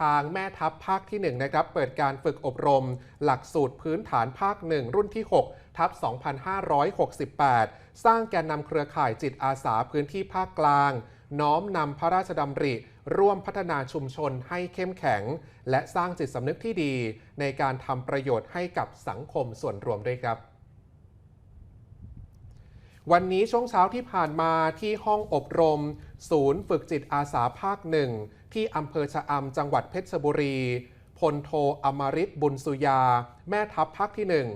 ทางแม่ทัพภาคที่1นะครับเปิดการฝึกอบรม หลักสูตรพื้นฐานภาค 1 รุ่นที่ 6 ทับ 2568 สร้างแกนนำเครือข่ายจิตอาสาพื้นที่ภาคกลาง น้อมนำพระราชดำริ ร่วมพัฒนาชุมชนให้เข้มแข็ง และสร้างจิตสำนึกที่ดี ในการทำประโยชน์ให้กับสังคมส่วนรวมด้วยครับวันนี้ช่วงเช้าที่ผ่านมาที่ห้องอบรม ศูนย์ฝึกจิตอาสาภาคหนึ่ง ที่อำเภอชะอำจังหวัดเพชรบุรี พลโทอมริตบุญสุยา แม่ทัพภาคที่หนึ่ง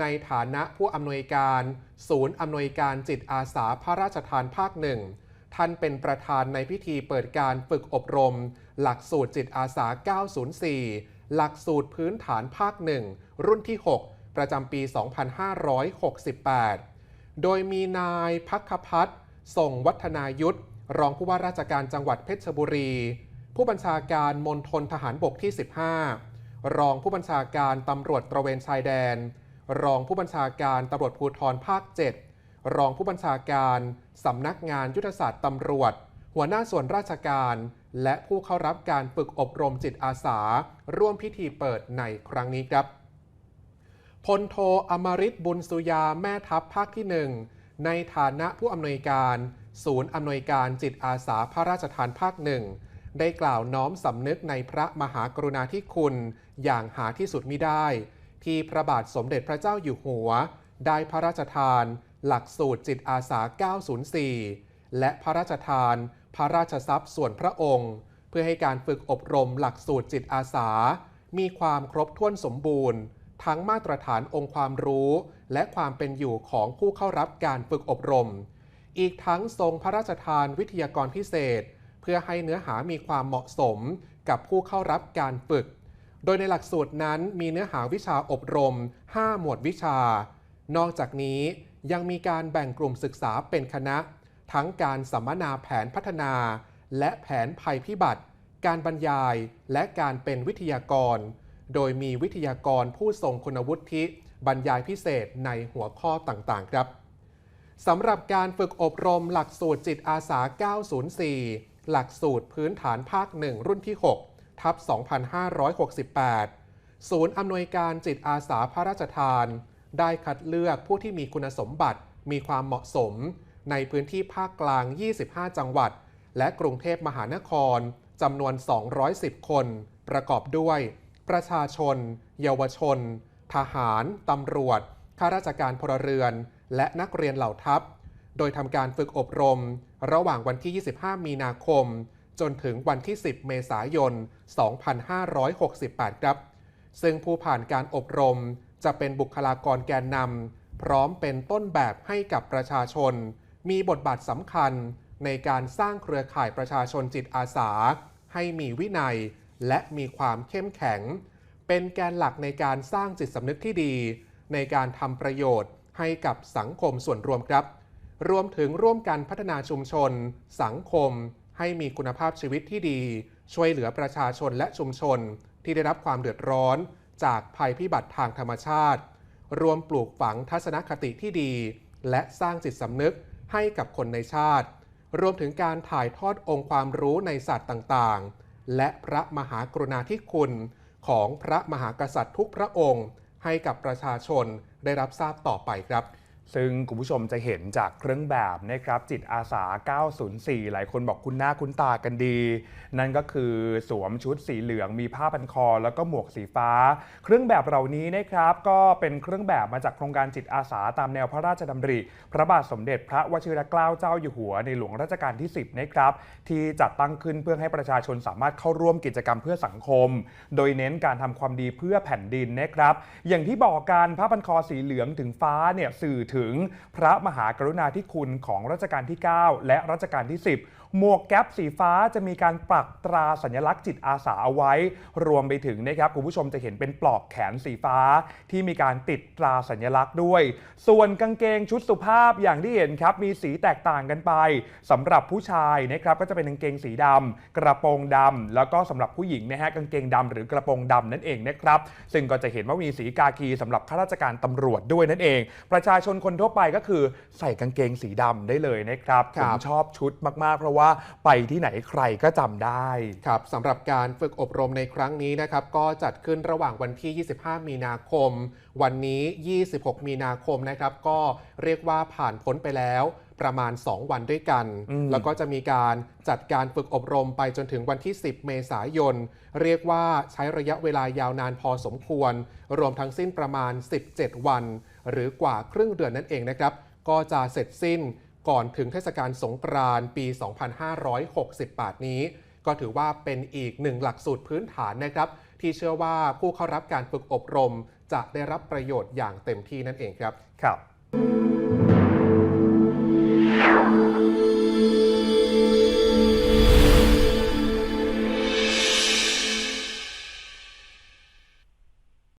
ในฐานะผู้อำนวยการ ศูนย์อำนวยการจิตอาสาพระราชทานภาคหนึ่งท่านเป็นประธานในพิธีเปิดการฝึกอบรม หลักสูตรจิตอาสา 904 หลักสูตรพื้นฐานภาคหนึ่งรุ่นที่ 6 ประจำปี 2568 โดยมีนายพักพัฒน์ส่งวัฒนายุทธรองผู้ว่าราชการจังหวัดเพชรบุรี ผู้บัญชาการมณฑลทหารบกที่ 15 รองผู้บัญชาการตำรวจตระเวนชายแดน รองผู้บัญชาการตำรวจภูธรภาค 7 รองผู้บัญชาการสำนักงานยุทธศาสตร์ตำรวจ หัวหน้าส่วนราชการ และผู้เข้ารับการฝึกอบรมจิตอาสา ร่วมพิธีเปิดในครั้งนี้ครับพลโทอมริตบุญสุยาแม่ทัพภาคที่หนึ่งในฐานะผู้อำนวยการ ศูนย์อำนวยการจิตอาสาพระราชทานภาคหนึ่ง ได้กล่าวน้อมสำนึกในพระมหากรุณาธิคุณ อย่างหาที่สุดมิได้ ที่พระบาทสมเด็จพระเจ้าอยู่หัว ได้พระราชทาน หลักสูตรจิตอาสา 904 และพระราชทาน พระราชทรัพย์ส่วนพระองค์ เพื่อให้การฝึกอบรมหลักสูตรจิตอาสา มีความครบถ้วนสมบูรณ์ ทั้งมาตรฐานองค์ความรู้ และความเป็นอยู่ของผู้เข้ารับการฝึกอบรม อีกทั้งทรงพระราชทานวิทยากรพิเศษ เพื่อให้เนื้อหามีความเหมาะสมกับผู้เข้ารับการฝึก โดยในหลักสูตรนั้นมีเนื้อหาวิชาอบรม 5 หมวดวิชา นอกจากนี้ยังมีการแบ่งกลุ่มศึกษาเป็นคณะ ทั้งการสัมมนาแผนพัฒนา และแผนภัยพิบัติ การบรรยาย และการเป็นวิทยากร โดยมีวิทยากรผู้ทรงคุณวุฒิบรรยายพิเศษในหัวข้อต่างๆ ครับสำหรับการฝึกอบรมหลักสูตรจิตอาสา 904 หลักสูตรพื้นฐานภาค 1 รุ่นที่ 6 ทับ 2568 ศูนย์อำนวยการจิตอาสาพระราชทาน ได้คัดเลือกผู้ที่มีคุณสมบัติมีความเหมาะสม ในพื้นที่ภาคกลาง 25 จังหวัด และกรุงเทพมหานครจำนวน 210 คน ประกอบด้วย ประชาชน เยาวชน ทหาร ตำรวจ ข้าราชการพลเรือน และนักเรียนเหล่าทัพ โดยทำการฝึกอบรม ระหว่างวันที่ 25 มีนาคม จนถึงวันที่ 10 เมษายน 2568 ครับ ซึ่งผู้ผ่านการอบรมจะเป็นบุคลากรแกนนำพร้อมเป็นต้นแบบให้กับประชาชน มีบทบาทสำคัญในการสร้างเครือข่ายประชาชนจิตอาสา ให้มีวินัย และมีความเข้มแข็ง เป็นแกนหลักในการสร้างจิตสำนึกที่ดี ในการทำประโยชน์ให้กับสังคมส่วนรวมครับ รวมถึงร่วมกันพัฒนาชุมชน สังคม ให้มีคุณภาพชีวิตที่ดี ช่วยเหลือประชาชนและชุมชน ที่ได้รับความเดือดร้อน จากภัยพิบัติทางธรรมชาติ รวมปลูกฝังทัศนคติที่ดี และสร้างจิตสำนึกให้กับคนในชาติ รวมถึงการถ่ายทอดองค์ความรู้ในศาสตร์ต่างๆ และพระมหากรุณาธิคุณของพระมหากษัตริย์ทุกพระองค์ ให้กับประชาชนได้รับทราบต่อไปครับ ซึ่งคุณผู้ชมจะเห็นจากเครื่องแบบนะครับจิตอาสา 904 หลายคนบอกคุณหน้าคุ้นตากันดี นั่นก็คือสวมชุดสีเหลืองมีผ้าพันคอ แล้วก็หมวกสีฟ้า เครื่องแบบเหล่านี้นะครับก็เป็นเครื่องแบบมาจากโครงการจิตอาสาตามแนวพระราชดำริ พระบาทสมเด็จพระวชิรเกล้าเจ้าอยู่หัวในหลวงรัชกาลที่ 10 นะครับ ที่จัดตั้งขึ้นเพื่อให้ประชาชนสามารถเข้าร่วมกิจกรรมเพื่อสังคม โดยเน้นการทำความดีเพื่อแผ่นดินนะครับ อย่างที่บอกการผ้าพันคอสีเหลืองถึงฟ้าเนี่ยสื่อถึงพระมหากรุณาธิคุณของรัชกาลที่ 9 และรัชกาลที่ 10 หมวกแก๊ปสีฟ้าจะมีการปักตราสัญลักษณ์จิตอาสาเอาไว้ รวมไปถึงนะครับคุณผู้ชมจะเห็นเป็นปลอกแขนสีฟ้า ที่มีการติดตราสัญลักษณ์ด้วย ส่วนกางเกงชุดสุภาพอย่างที่เห็นครับมีสีแตกต่างกันไปสำหรับผู้ชายนะครับก็จะเป็นกางเกงสีดำกระโปรงดำแล้วก็สำหรับผู้หญิงนะฮะกางเกงดำหรือกระโปรงดำนั่นเองนะครับ ซึ่งก็จะเห็นว่ามีสีกากีสำหรับข้าราชการตำรวจด้วยนั่นเอง ประชาชนคนทั่วไปก็คือใส่กางเกงสีดำได้เลยนะครับครัผบมชอบชุดมากๆ เพราะว่าว่าไปที่ไหนใครก็จำได้ ครับสำหรับการฝึกอบรมในครั้งนี้นะครับ ก็จัดขึ้นระหว่างวันที่ 25 มีนาคม วันนี้ 26 มีนาคมนะครับ ก็เรียกว่าผ่านพ้นไปแล้ว ประมาณ 2 วันด้วยกันอืมแล้วก็จะมีการจัดการฝึกอบรมไปจนถึงวันที่ 10 เมษายน เรียกว่าใช้ระยะเวลายาวนานพอสมควร รวมทั้งสิ้นประมาณ 17 วัน หรือกว่าครึ่งเดือนนั่นเองนะครับ ก็จะเสร็จสิ้นก่อนถึงเทศกาลสงกรานต์ปี 2568 นี้ ก็ถือว่าเป็นอีกหนึ่งหลักสูตรพื้นฐานนะครับ ที่เชื่อว่าผู้เข้ารับการฝึกอบรมจะได้รับประโยชน์อย่างเต็มที่นั่นเองครับ ครับ